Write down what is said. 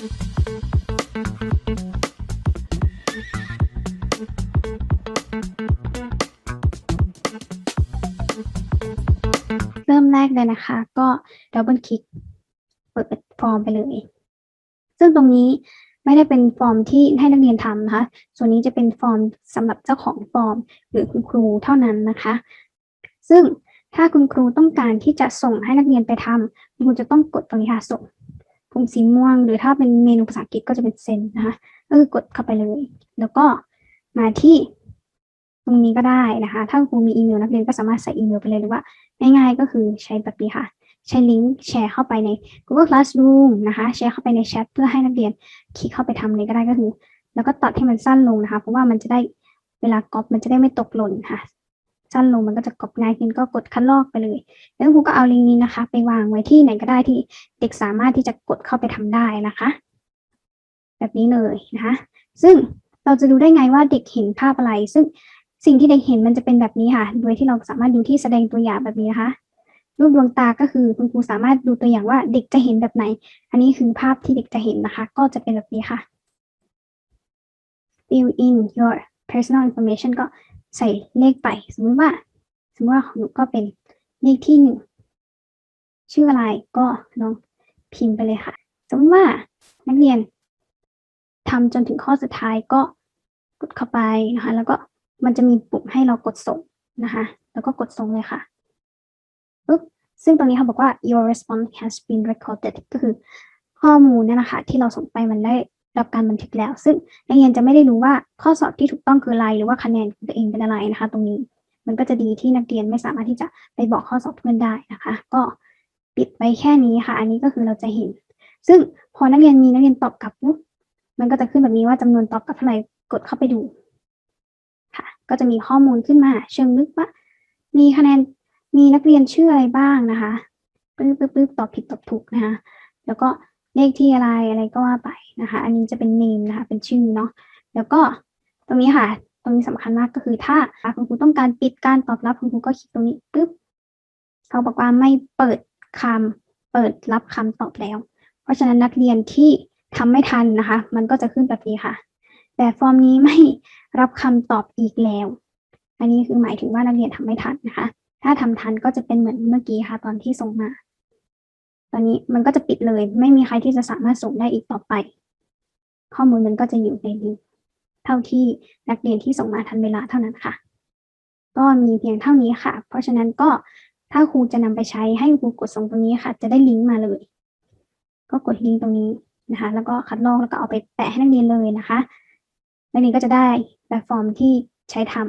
เริ่มแรกเลยนะคะ ก็ดับเบิลคลิกเปิดฟอร์มไปเลย ซึ่งตรงนี้ไม่ได้เป็นฟอร์มที่ให้นักเรียนทำนะคะ ส่วนนี้จะเป็นฟอร์มสำหรับเจ้าของฟอร์มหรือคุณครูเท่านั้นนะคะ ซึ่งถ้าคุณครูต้องการที่จะส่งให้นักเรียนไปทำคุณครูจะต้องกดตรงนี้ค่ะส่ง ปุ่มสีม่วง หรือถ้าเป็นเมนูภาษาอังกฤษก็จะเป็นเซนนะคะก็คือกดเข้าไปเลย แล้วก็มาที่ตรงนี้ก็ได้นะคะ ถ้าคุณครูมีอีเมลนักเรียนก็สามารถใส่อีเมลไปเลยหรือว่าง่ายๆก็คือใช้แบบนี้ค่ะ ใช้ลิงก์แชร์เข้าไปใน Google Classroom นะคะ แชร์เข้าไปในแชทเพื่อให้นักเรียนคลิกเข้าไปทำเลยก็ได้ก็คือ แล้วก็ตัดให้มันสั้นลงนะคะ เพราะว่ามันจะได้เวลาก๊อปมันจะได้ไม่ตกหล่นค่ะ สั้นลงมันก็จะก๊อปง่ายขึ้นก็กดคัดลอกไปเลย แล้วครูก็เอาลิงก์นี้นะคะ ไปวางไว้ที่ไหนก็ได้ที่เด็กสามารถที่จะกดเข้าไปทำได้นะคะ แบบนี้เลยนะคะซึ่งเราจะดูได้ไงว่าเด็กเห็นภาพอะไร ซึ่งสิ่งที่เด็กเห็นมันจะเป็นแบบนี้ค่ะ โดยที่เราสามารถดูที่แสดงตัวอย่างแบบนี้นะคะ รูปดวงตาก็คือคุณครูสามารถดูตัวอย่างว่าเด็กจะเห็นแบบไหน อันนี้คือภาพที่เด็กจะเห็นนะคะ ก็จะเป็นแบบนี้ค่ะ fill in your personal information ก็ ใส่เลขไป สมมติว่า สมมติว่าของหนูก็เป็นเลขที่หนึ่งชื่ออะไรก็ลองพิมพ์ไปเลยค่ะ สมมติว่านักเรียนทำจนถึงข้อสุดท้ายก็กดเข้าไปนะคะ แล้วก็มันจะมีปุ่มให้เรากดส่งนะคะ แล้วก็กดส่งเลยค่ะปุ๊บซึ่งตรงนี้เขาบอกว่า your response has been recorded ก็คือข้อมูลเนี่ยนะคะ ที่เราส่งไปมันได้ รับการบันทึกแล้ว ซึ่งนักเรียนจะไม่ได้รู้ว่าข้อสอบที่ถูกต้องคืออะไร หรือว่าคะแนนของตัวเองเป็นอะไรนะคะ ตรงนี้มันก็จะดีที่นักเรียนไม่สามารถที่จะไปบอกข้อสอบเพื่อนได้นะคะ ก็ปิดไปแค่นี้ค่ะ อันนี้ก็คือเราจะเห็น ซึ่งพอนักเรียนมีนักเรียนตอบกลับปุ๊บมันก็จะขึ้นแบบนี้ว่าจำนวนตอบกลับเท่าไหร่กดเข้าไปดูค่ะ ก็จะมีข้อมูลขึ้นมา เชิงลึกว่า มีคะแนนมีนักเรียนชื่ออะไรบ้างนะคะปึ๊บปึ๊บปึ๊บตอบผิดตอบถูกนะคะแล้วก็ เลขที่อะไรอะไรก็ว่าไปนะคะ อันนี้จะเป็น name นะคะ เป็นชื่อเนาะ แล้วก็ตรงนี้ค่ะ ตรงนี้สำคัญมากก็คือถ้าคุณครูต้องการปิดการตอบรับคุณครูก็คลิกตรงนี้ปึ๊บเขาบอกว่าไม่เปิดคำเปิดรับคำตอบแล้ว เพราะฉะนั้นนักเรียนที่ทำไม่ทันนะคะ มันก็จะขึ้นแบบนี้ค่ะแต่ฟอร์มนี้ไม่รับคำตอบอีกแล้ว อันนี้คือหมายถึงว่านักเรียนทำไม่ทันนะคะ ถ้าทำทันก็จะเป็นเหมือนเมื่อกี้ค่ะ ตอนที่ส่งมา ตอนนี้มันก็จะปิดเลย ไม่มีใครที่จะสามารถส่งได้อีกต่อไป ข้อมูลมันก็จะอยู่ในลิงก์เท่าที่นักเรียนที่ส่งมาทันเวลาเท่านั้นค่ะ ก็มีเพียงเท่านี้ค่ะ เพราะฉะนั้นก็ถ้าครูจะนำไปใช้ให้ครูกดส่งตรงนี้ค่ะ จะได้ลิงก์มาเลย ก็กดลิงก์ตรงนี้นะคะ แล้วก็คัดลอกแล้วก็เอาไปแปะให้นักเรียนเลยนะคะ นักเรียนก็จะได้แบบฟอร์มที่ใช้ทำ